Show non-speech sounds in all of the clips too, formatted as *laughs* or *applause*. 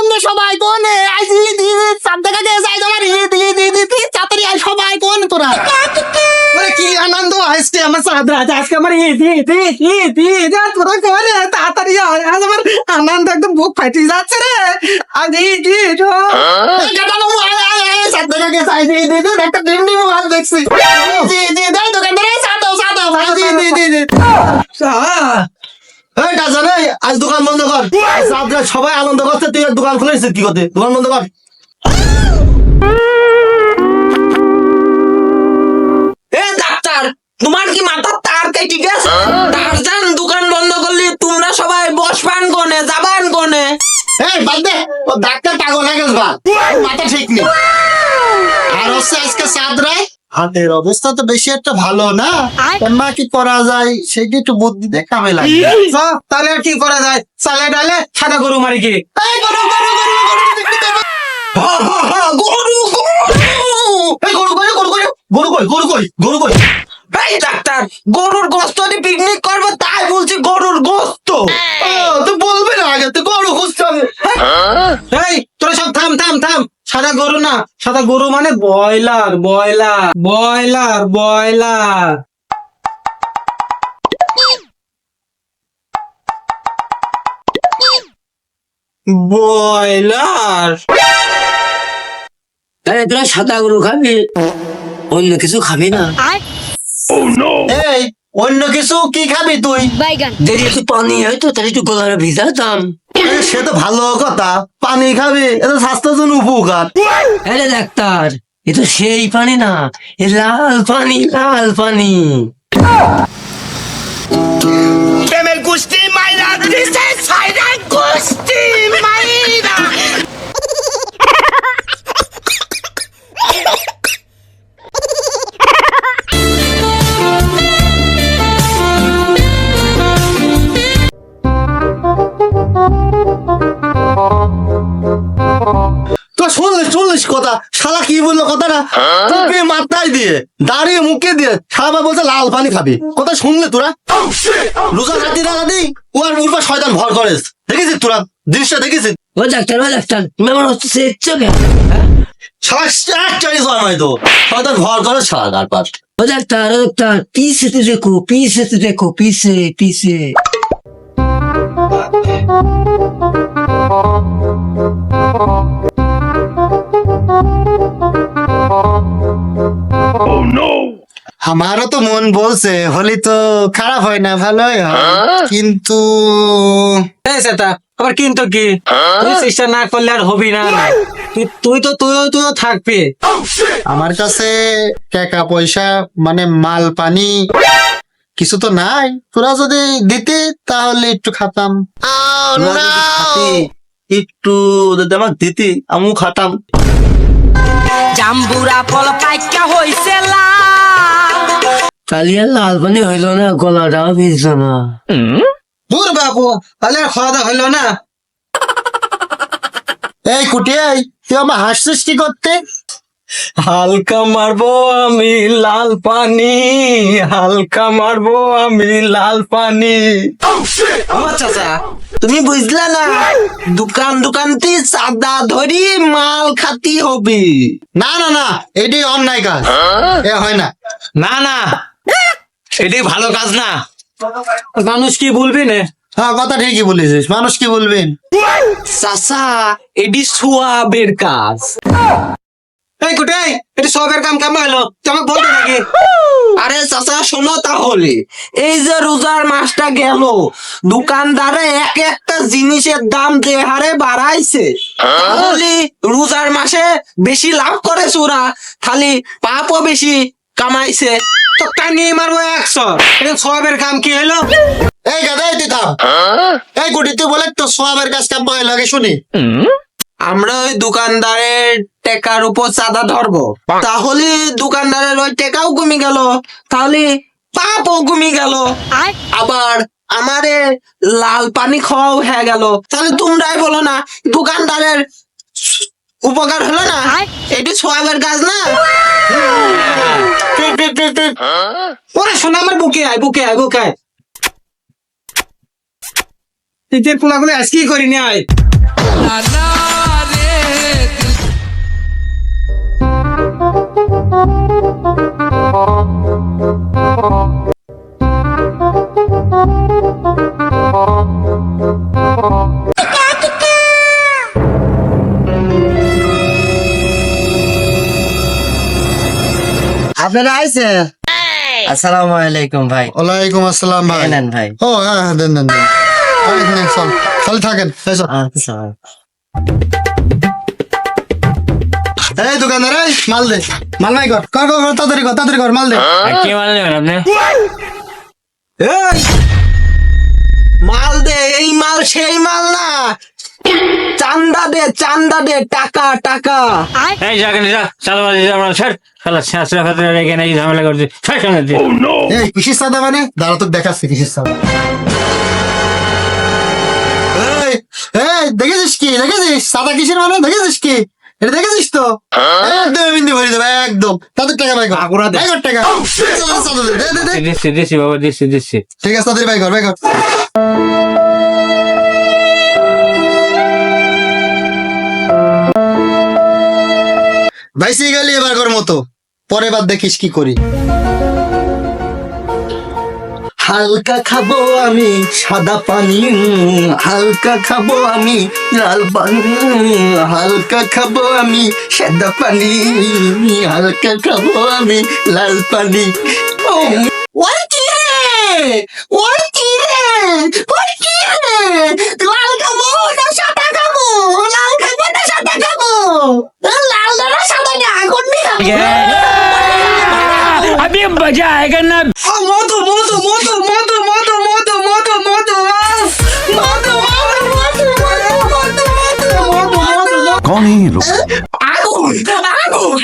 বন্ধু সবাই কোন আজ চাঁদ দেখা গেছে আজ আমার তাড়াতাড়ি আয় সবাই কোন তোরা কি আনন্দ আমার আজকে আমার তোরা কোন তাড়াতাড়ি আজ আমার আনন্দ একদম বুক ফাটি যাচ্ছে রে আজ চাঁদ দেখা গেছে আজ একটা ডিম ডিম মাছ দেখছি দোকানদার এই চা দাও এই আজ দোকান বন্ধ কর। আজ সবাই আনন্দ করছে তুই দোকান খুলেছিস কি করতে? দোকান বন্ধ কর। এ ডাক্তার তোমার কি মাথার তার কেটে গেছে? টারজান দোকান বন্ধ করলি তোমরা সবাই বসবান কোনে যাবান কোনে। এই বাদ দে ও ডাক্তার পাগল হয়ে গেছে বা মাথা ঠিক নেই। আর হচ্ছে আজকে চাঁদ রায় হাতের অবস্থা তো বেশি একটা ভালো না মা কি করা যায় সেটা একটু বুদ্ধি দিয়ে কামে লাগে তাহলে আর কি করা যায় চালে ডালে সাদা গরু মারি কি গরু গরু গরু কই কই কই এই ডাক্তার গরুর গোস্ত পিকনিক করব তাই বলছি গরুর গোস্ত তুই বলবি না আগে তুই গরু খুঁজতে হবে এই তোরা সব থাম থাম থাম সাদা গরু না সাদা গরু মানে boiler boiler boiler boiler boiler তাহলে তোরা সাদা গরু খাবি অন্য কিছু খাবি না। এই অন্য কিছু কি খাবি তুই? বাইগান। যদি একটু পানি হয়তো তাহলে একটু গলার ভিজাতাম এ, সে তো ভালো কথা। পানি খাবি এটা স্বাস্থ্যের জন্য উপকার। আরে ডাক্তার এ তো সেই পানি না। এ লাল পানি লাল পানি। প্রেমের কুস্তি মাইরা দিছে সাইরা কুস্তি মাইরা বলল তোকে মাথায় দিয়ে দাঁড়িয়ে মুখে দিয়ে শালা বলছে লাল পানি খাবি। কথা শুনলে তোরা? রোজা রাতি না রাতি ও আর উর্বা শয়তান ভর করেস দেখেছিস তোরা? জিনিসটা দেখেছিস? ও ডাক্তার ও ডাক্তার আমার হচ্ছে সে চোখে জয় নয় তো। শয়তান ভর করে গার পাশ। ও ডাক্তার ও ডাক্তার পিছে তো দেখো পিছে তো দেখো পিছে পিছে আমারও তো মন বলছে হলি তো খারাপ হয় না ভালোই হয়। কিন্তু আবার কিন্তু কি? তুই চেষ্টা না করলে আর হবি না তুই তুই তো তুইও তুইও থাকবি। আমার কাছে টাকা পয়সা মানে মাল পানি কিছু তো নাই। তোরা যদি দিতে তাহলে একটু খাতাম। তোরা একটু যদি আমার দিতি আমিও খাতাম। জাম্বুরা ফল পাইকা হইছে তাহলে লাল পানি হইল না গলাটাও ভিজল না। দূর বাবু তাহলে খাওয়া দাওয়া হইল না। এই কুটিয়াই তুই আমার হাসছিস কি করতে? হালকা মারবো আমি লাল পানি হালকা মারবো আমি লাল পানি। আমার চাচা তুমি বুঝলা না? দোকান দোকানতে চাঁদা ধরি মাল খাতি হবে। না না না এটি অন্যায় কাজ। এ হয় না। না না এটি ভালো কাজ না। মানুষ কি বলবি না? হ্যাঁ কথা ঠিকই বলেছিস। মানুষ কি বলবেন? চাচা এটি সোয়াবের কাজ। এই কুটে এটি সবের কাম কাম হলো? তুই আমাকে বলতে নাকি? আরে চাচা শোনো তাহলে। এই যে রোজার মাসটা গেল দোকানদারে এক একটা জিনিসের দাম যে হারে বাড়াইছে। তাহলে রোজার মাসে বেশি লাভ করে ওরা খালি পাপও বেশি কামাইছে। তো টানিয়ে মারবো একশো। এটা সবের কাম কি হলো? এই গাদা এই তুই এই কুটি তুই বলে তো সোয়াবের কাজ কাম লাগে শুনি। আমরা ওই দোকানদারের টেকার উপর চাঁদা ধরবো। তাহলে দোকানদারের ওই টেকাও কমে গেল। তাহলে পাপও কমে গেল। আবার আমারে লাল পানি খাওয়াও হয়ে গেল। তাহলে তোমরাই বলো না দোকানদারের উপকার হলো না? এটি সোয়াবের কাজ না? ওরে শোনা আমার বুকে আয় বুকে আয় বুকে আয়। ঈদের পোলাগুলো আজকেই করিনি আয়। আপনারা আইছে? আসসালামু আলাইকুম ভাই। ওয়ালাইকুম আসসালাম ভাই। নেন ভাই? ও হ্যাঁ হ্যাঁ দেন দেন দেন। এই নে, চল। চল থাকেন এই দোকানদার মাল দে। মাল নাই কর। কর কর কর, তাড়াতাড়ি কর তাড়াতাড়ি কর মাল দে। কি মাল নেবেন আপনি? এই! মাল দে এই মাল সেই মাল না। চান্দা দে চান্দা দে টাকা টাকা। এই যা কেন যা চালু বাজি যা আমরা ছাড়। শালা শাসরা ফাতরা রেখে নাকি ঝামেলা করছে ছাড় সামনে দিয়ে এই কিসের সাদা মানে? দাঁড়া তোকে দেখাচ্ছি কিসের সাদা এই দেখেছিস কি? দেখেছিস? সাদা কিসের মানে? দেখেছিস কি? এটা দেখেছিস তো? একদম বিন্দু ভরি দেবে একদম। তাদের টাকা কর। আগুরা দে। টাকা। দিচ্ছি দিচ্ছি বাবা দিচ্ছি দিচ্ছি। ঠিক আছে তাদের বাই কর ভাইসি গেলি এবার কর মতো। পরে বার দেখিস কি করি। হালকা খাব আমি সাদা পানি হালকা খাব আমি লাল পানি হালকা খাব আমি সাদা পানি হালকা খাব আমি লাল পানি। ওই কি রে? লাল খাব সাদা খাব? লাল খাব না সাদা খাব? লাল না সাদা না আমি মজা আয়েগা না Conilo. Agung! Agung!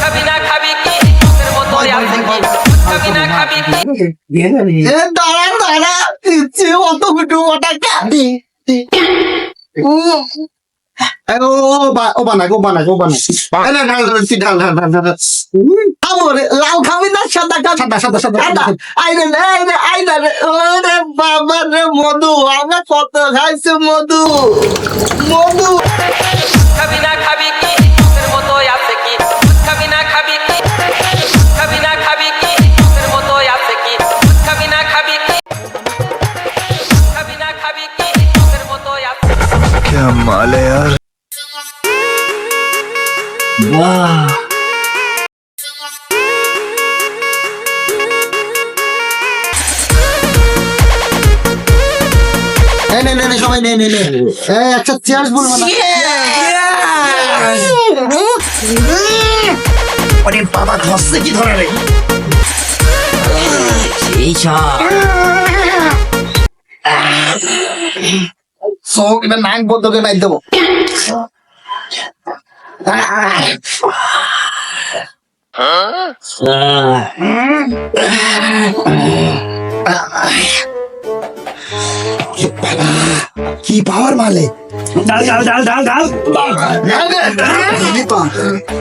খাবি না খাবি কি মতো খাবি না খাবি কি দাঁড়ান দাঁড়ান দিচ্ছে অতটুকু টাকা দি দি ও লাল খাবি না সাদা খাবি সাদা রে ওরে বাবা রে মধু আমরা কত খাইছে মধু মধু মালায়ার বাহ নে নে সবাই নে নে নে। এই একটা চেয়ার্স বলব না। ওরে চোখ এবার নাক বন্ধ করে মাইর দেবো। কি পাওয়ার মালে? ডাল ডাল ডাল ডাল ডাল।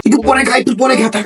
একটু পরে খাই একটু পরে খা থাক।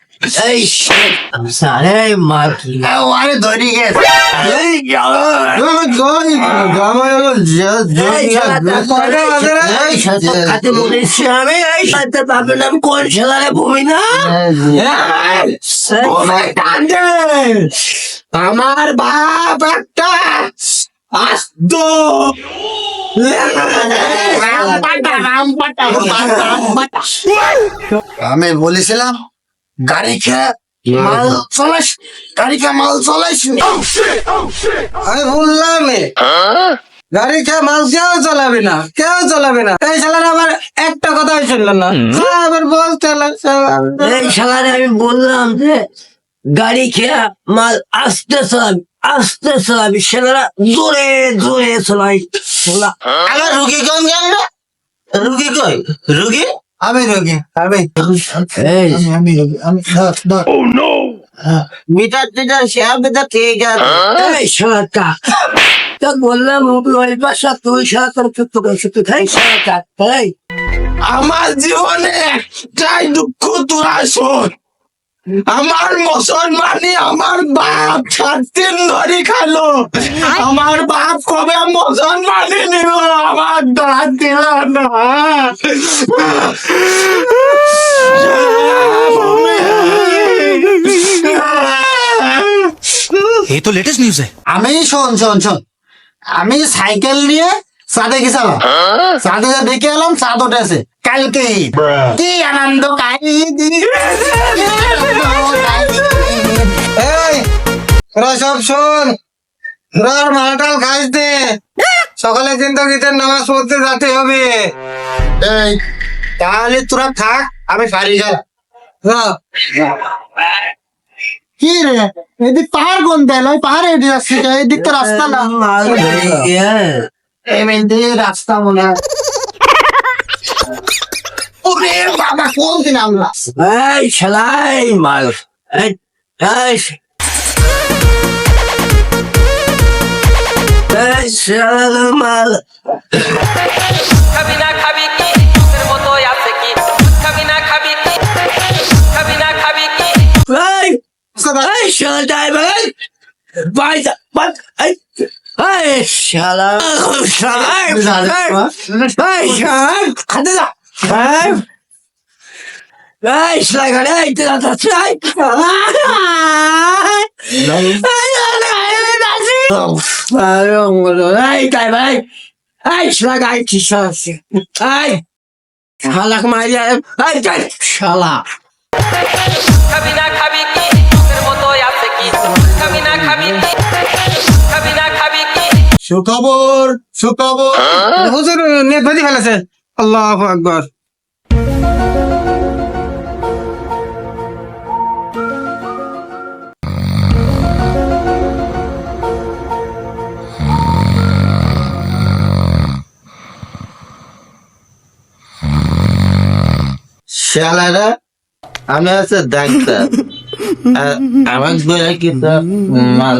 এই shit! I'm sorry, Marky. I wanted to do this. Hey, আমার বাপ একটা আস্ত আমি বলেছিলাম গাড়ি খেয়ে মাল চলাস গাড়ি খেয়ে মাল চলাইস আমি বললাম গাড়ি খেয়ে মাল কেউ চালাবে না কেউ চালাবে না। এই শালার আবার একটা কথাই শুনলেন না। আবার বল এই শালারে আমি বললাম যে গাড়ি খেয়া মাল আসতে চালাবি আসতে চালাবি ছেলেরা জোরে জোরে চলাই আমার রুগী কোন গেল না রুগী কই? রুগী? আমি রোগী আমি। আমি আমি রোগী আমি ধর ধর। মিটার টিটার ঠিক আছে। সরকার তা বললাম ওই বাসা তুই সরকার চুপ করে চুপ খাই সরকার তাই আমার জীবনে একটাই দুঃখ তোরা শোন। আমার মুসলমানি আমার বাপ সাতদিন ধরে খালো। আমার বাপ কবে মুসলমানি নিল? আমার দাঁত দিল না। এ তো লেটেস্ট নিউজ আমি শোন শোন শোন। আমি সাইকেল নিয়ে সাদে গেছিলাম। হ্যাঁ? সাদে দেখে এলাম সাদ উঠেছে কালকে কি আনন্দ *laughs* তোরা সব শোন। তোরা আর মালটাল খাইস দে। সকালে কিন্তু গীতের নামাজ পড়তে যেতে হবে। এই তাহলে তোরা থাক আমি বাড়ি গেলাম। কি রে? এদিক পাহাড় কোন দেয়? ওই পাহাড়ে এদিকে যাচ্ছি। এদিক তো রাস্তা না। রাস্তা মনে হয়। ওরে বাবা কোন দিন আমরা এই শালাই মাল এই এই শালা মাল খাবি না খাবি কি তোদের মতো আছে কি খাবি না খাবি কি খাবি না খাবি কি এই এই শালা ড্রাইভার ভাই বাদ এই এই শালা শালা এই শালা খাতে যা এই এই শালা গাড়ি এই তো যাচ্ছে এই এই ড্রাইভার এই শালা গাড়ি ঠিক আছে এই শালা মারিয়া শালা খাবি না খাবি কি মতো আছে কি খাবি না খাবি কি খাবি না খাবি কি সুখবর। সুখবর হুজুর নেট বাজি ফেলেছে। আল্লাহ আকবর। শালারা, আমি হচ্ছে ডাক্তার। আমার বলে কিন্তু মাল।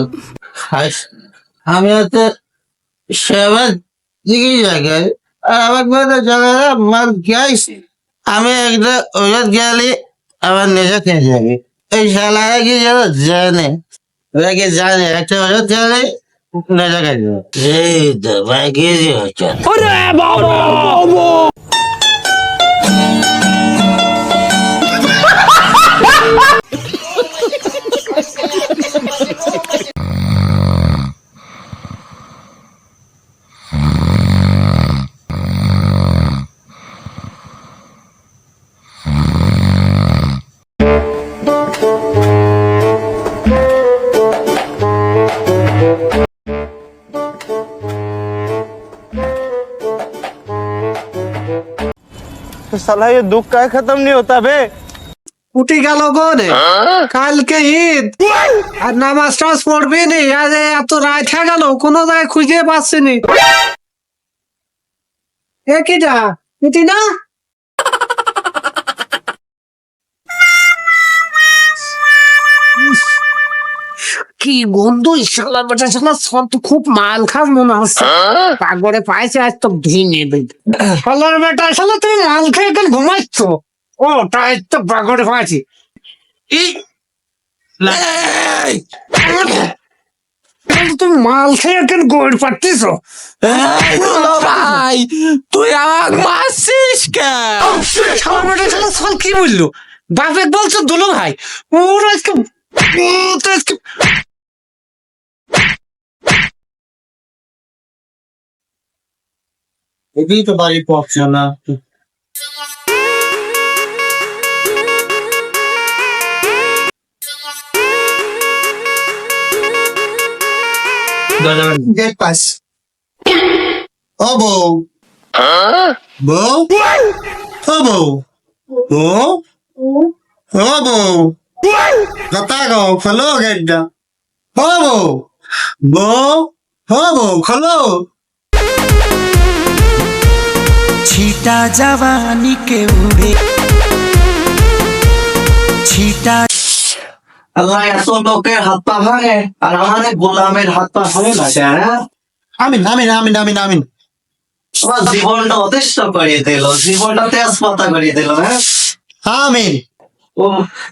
আমি হচ্ছে সেবা চিকিৎসা করি আর আমার বলে শালারা মাল খাইস আমি একটা ওষুধ খেয়ালি আমার নেশা খেয়ে যাবে। এই শালারা কি যেন জানে? ওরা জানে? একটা ওষুধ খেয়ালি নেশা খেয়ে যাবে। এই তো ভাই, কি হচ্ছে? উঠি গেল গো রে কালকে ঈদ। আর নামাজ টামাজ পড়বি নি? আজ এত রাত হয়ে গেল কোনো জায়গায় খুঁজে পাচ্ছি নি। এ কিটা না? কি গন্ধ? ইশালা বেটা শালা সব তো খুব মাল খাস মনে হচ্ছে। পাগরে পাইছে আজ তো ভেঙে দেবে। শালার বেটা শালা তুমি মাল খেয়ে এখন ঘুমাচ্ছ? ও তাই তো পাগরে পাইছি। তুমি মাল খেয়ে এখন গোড় পাচ্ছিস ভাই তুই আমাকে মারছিস কেন? শালার বেটা শালা সল কি বলল? বাপে বলছো দুলো ভাই ওর আজকে আজকে এটাই তো বাড়ি পড়ছে না গেট পাস ও বউ বউ ও বউ ও ও বউ কথা গো খোলো গেটটা ও বউ বউ হ বউ খোলো ছিটা জাবানিকে উড়ে। ছিটা আল্লাহ এত লোকের হাত পা ভাঙে আর আমার গোলামের হাত পা ভাঙে না হ্যাঁ আমিন আমিন আমিন আমিন আমিন। আমার জীবনটা অতিষ্ঠ করিয়ে দিল জীবনটা তেজপাতা করিয়ে দিল হ্যাঁ? আমিন। ও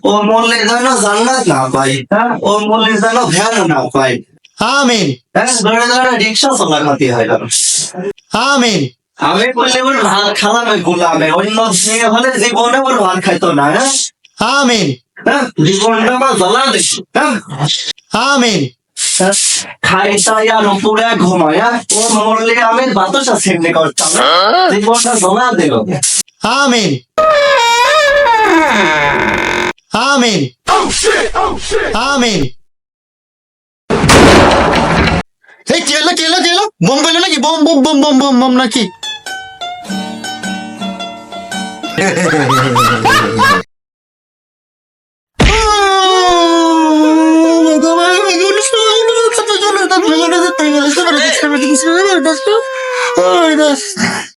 ও মরলে যেন জান্নাত না পাই হ্যাঁ? ও মরলে যেন ভ্যান না পাই। আমিন। হ্যাঁ? ধরে ধরে রিক্সা চলা খাতি হয় আমিন। আমি বললে ওর ভাত খালামে গোলামে অন্য হলে জীবনে ওর ভাত খাইতো না হ্যাঁ? আমিন। হ্যাঁ জীবনটা আমার জ্বলা দিস হ্যাঁ? আমিন। খাই তাই আর উপরে ঘুমায়? ও মরলে আমি বাতাসা ছিন্নি করতাম? জীবনটা জ্বলা দিল। আমিন। আমিন। আমিন। এই কি হলো কি হলো কি হলো? বোম করল নাকি? Bomb bomb bomb bomb bomb bomb নাকি? Oh, my gosh.